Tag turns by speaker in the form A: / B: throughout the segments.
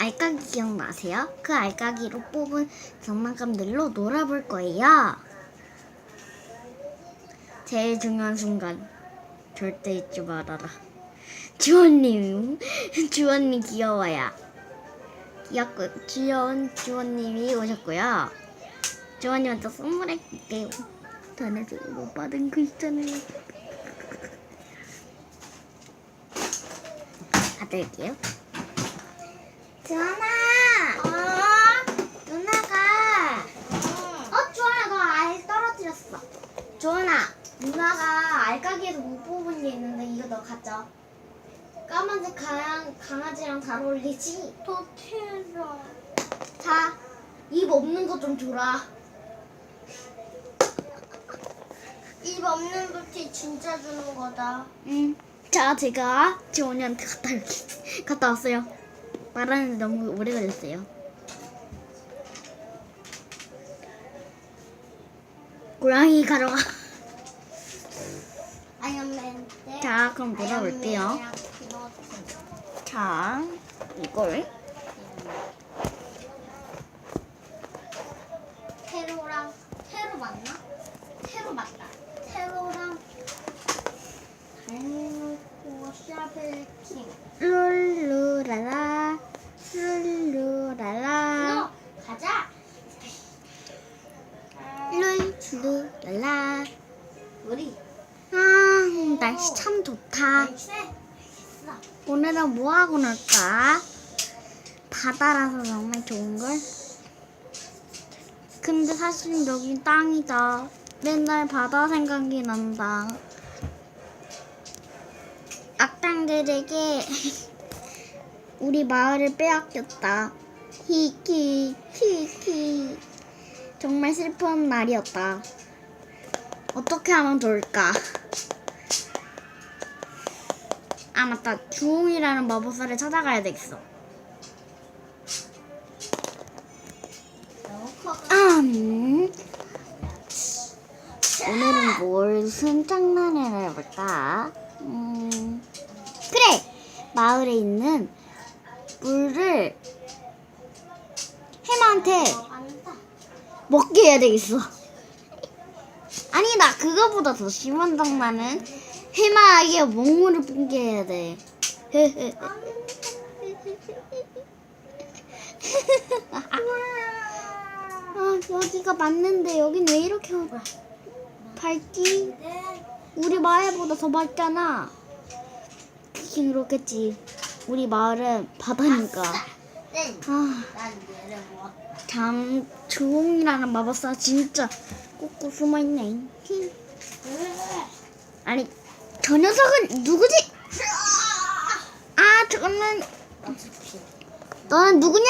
A: 알까기 기억나세요? 그 알까기로 뽑은 장난감들로 놀아볼 거예요. 제일 중요한 순간 절대 잊지 말아라. 주원님, 주원님 귀여워요. 귀엽고 귀여운 주원님이 오셨고요. 주원님한테 선물할게요. 전에도 못 받은 그 있잖아요. 받을게요. 주원아! 어? 누나가 어, 주원아, 너 알 떨어뜨렸어. 주원아, 누나가 알까기에서 못 뽑은 게 있는데 이거 너 가져. 까만색 강, 강아지랑 잘 어울리지?
B: 더 싫어.
A: 자, 입 없는 거 좀 줘라.
B: 입 없는 도티 진짜 주는 거다.
A: 응. 자, 제가 지원이한테 갔다. 갔다 왔어요. 말하는데 너무 오래 걸렸어요. 고양이.
B: 아이언맨 때.
A: 자, 그럼.
B: 아이언맨이랑 피노트.
A: 자, 이걸. 날씨 참 좋다. 오늘은 뭐 하고 놀까? 바다라서 정말 좋은걸? 근데 사실 여긴 땅이다. 맨날 바다 생각이 난다. 악당들에게 우리 마을을 빼앗겼다. 히키, 히키. 정말 슬픈 날이었다. 어떻게 하면 좋을까? 아 맞다 주홍이라는 마법사를 찾아가야 되겠어. 음. 오늘은 무슨 장난을 해볼까 음. 그래 마을에 있는 물을 해마한테. 먹게 해야 되겠어 나 그거보다 더 심한 장난은 해마에게 뿜게 해야 돼 아, 여기가 맞는데 여긴 왜 이렇게 밝지? 우리 마을보다 더 밝잖아. 그긴 그렇겠지. 우리 마을은 바다니까.
B: 네.
A: 아. 참 주홍이라는 마법사 진짜 꾹꾹 숨어 있네. 아니, 저 녀석은 누구지? 아, 저는 너는 누구냐?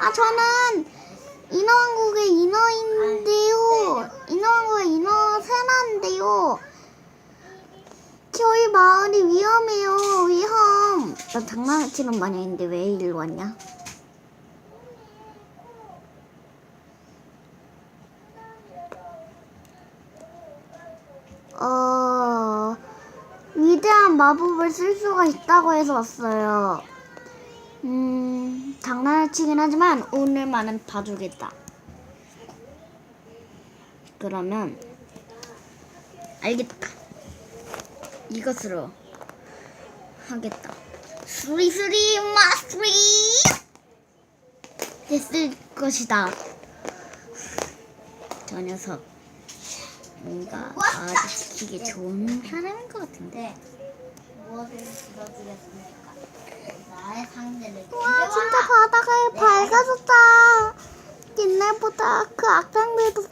A: 아, 저는 인어왕국의 인어인데요. 인어왕국의 인어 세나인데요. 저희 마을이 위험해요. 위험. 나 장난치는 마냥인데 왜 일로 왔냐? 어, 위대한 마법을 쓸 수가 있다고 해서 왔어요. 음, 장난을 치긴 하지만 오늘만은 봐주겠다. 그러면 알겠다. 이것으로 하겠다. 수리수리 마스리 됐을 것이다. 저 녀석 뭔가 아주 지키기 좋은 사람인 것 같은데.
B: 무엇을 들어주겠습니까? 나의 상대를
A: 와 진짜 바다가 밝아졌다. 옛날보다 그 악당들도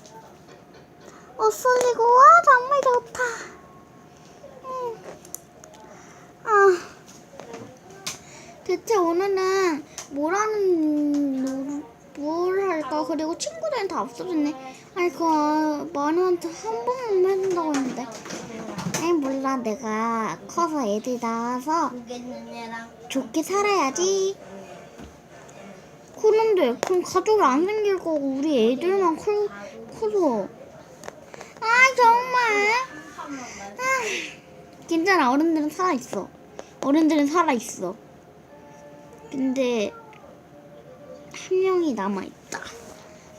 A: 없어지고 와 정말 좋다. 음. 아 대체 오늘은 뭘 하는 노- 뭘 할까? 그리고 친구들은 다 없어졌네. 그 마누한테 한 번만 해준다고 했는데. 아니 몰라 내가 커서 애들 낳아서 좋게 살아야지. 그런데 그럼 가족이 안 생길 거고 우리 애들만 커, 커서. 아 정말. 아, 괜찮아 어른들은 살아 있어. 어른들은 살아 있어. 근데 한 명이 남아 있다.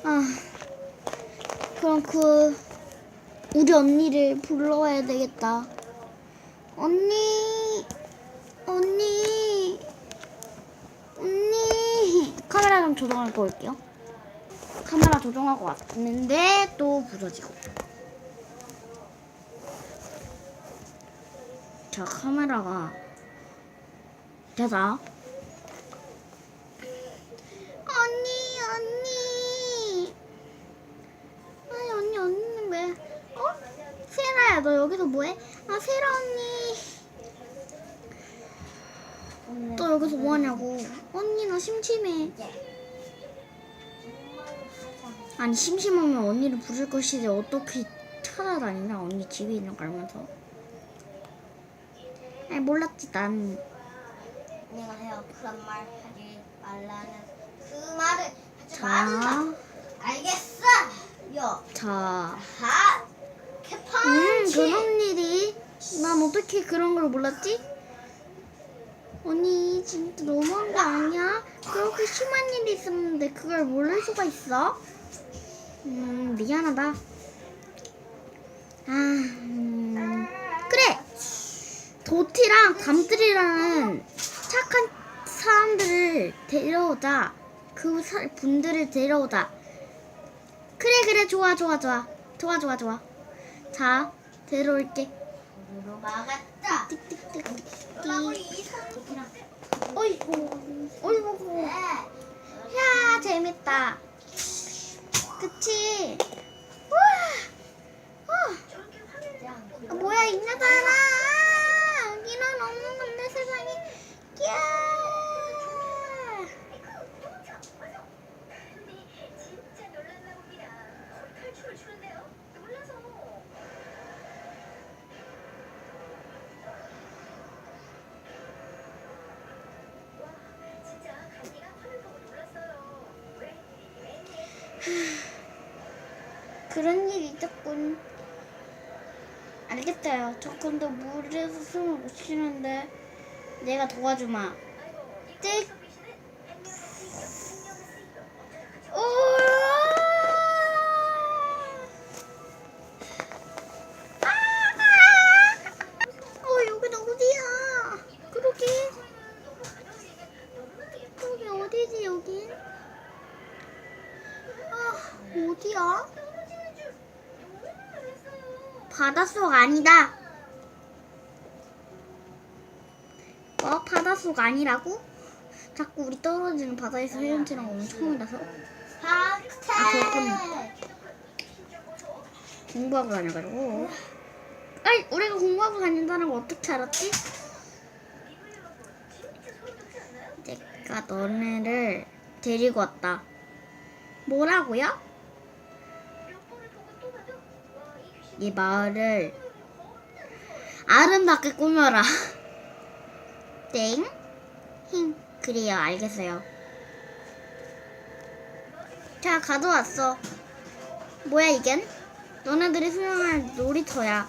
A: 아, 그럼 그 우리 언니를 불러와야 되겠다. 언니, 언니, 언니. 카메라 좀 조정하고 올게요. 카메라 조정하고 왔는데 또 부서지고. 자, 카메라가 되다. 너 여기서 뭐해? 아, 세라 언니. 또 여기서 뭐하냐고. 언니, 나 심심해. 아니, 심심하면 언니를 부를 것이지. 어떻게 찾아다니냐, 언니 집에 있는 거 알면서. 아니, 몰랐지, 난.
B: 안녕하세요. 그런 말 하지 말라는 그 말을 하지 말라.
A: 자,
B: 알겠어. 요.
A: 자.
B: 하.
A: 음. 그런 일이. 난 어떻게 그런 걸 몰랐지? 언니, 진짜 너무한 거 아니야? 그렇게 심한 일이 있었는데 그걸 모를 수가 있어? 음, 미안하다. 아, 음, 그래! 도티랑 담들이라는 착한 사람들을 데려오자. 그 사, 분들을 데려오자. 그래, 그래, 좋아, 좋아, 좋아. 좋아, 좋아, 좋아. 자.
B: 으로 막았다.
A: 띡띡띡. 어이구, 어이구.
B: 네.
A: 야, 재밌다. 그치? 우와. 어. 아, 뭐야, 있나잖아. 그런 일이 있었군. 알겠어요. 저 근데 물에서 숨을 못 쉬는데 내가 도와주마. 띡. 바닷속 아니다. 어? 바닷속 아니라고? 자꾸 우리 떨어지는 바다에서 거 처음이라서
B: 박태.
A: 아, 그렇군. 공부하고 다녀가지고 아이 우리가 공부하고 다닌다는 거 어떻게 알았지? 내가 너네를 데리고 왔다 뭐라고요? 이 마을을 아름답게 꾸며라. 땡? 힝. 그래요. 알겠어요. 자 가져왔어. 뭐야 이겐? 너네들이 수영할 놀이터야.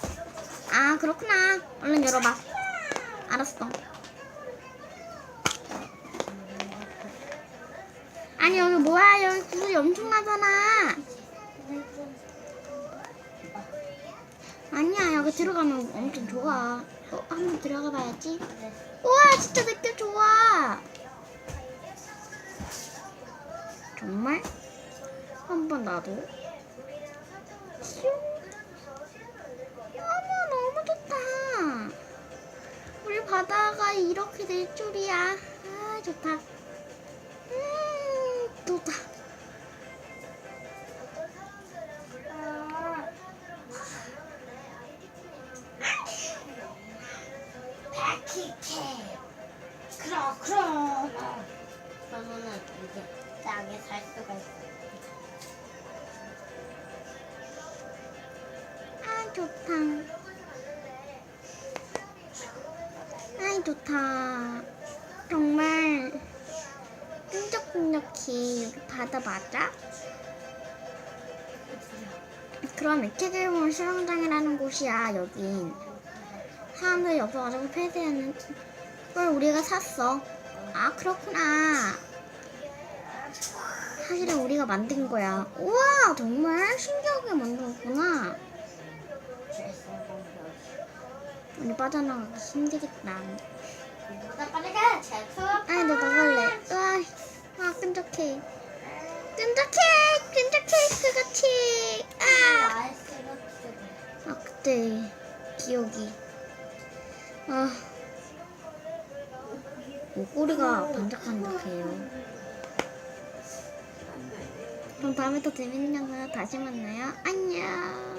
A: 아 그렇구나. 얼른 열어봐. 알았어. 아니 여기 뭐야? 여기 구슬이 엄청 나잖아 아니야 여기 들어가면 엄청 좋아. 어, 한번 들어가 봐야지. 우와 진짜 느낌 좋아. 정말? 한번 나도. 슝. 어머 너무 좋다. 우리 바다가 이렇게 될 줄이야. 아 좋다 아 좋다 아이 좋다 정말 끈적끈적해 여기 맞아? 그럼 액체질문 수영장이라는 곳이야 여긴 사람들이 없어가지고 폐쇄했는데 그걸 우리가 샀어 아 그렇구나. 사실은 우리가 만든 거야. 우와 정말 신기하게 만들었구나. 우리 빠져나가기 힘들겠다.
B: 나 빨리 가. 제트.
A: 아이 나 나갈래. 으아, 아 끈적해. 끈적해, 끈적 케이크 같이. 아, 아 그때 기억이. 아, 목소리가 반짝반짝해요. 그럼 다음에 또 재밌는 영상으로 다시 만나요. 안녕.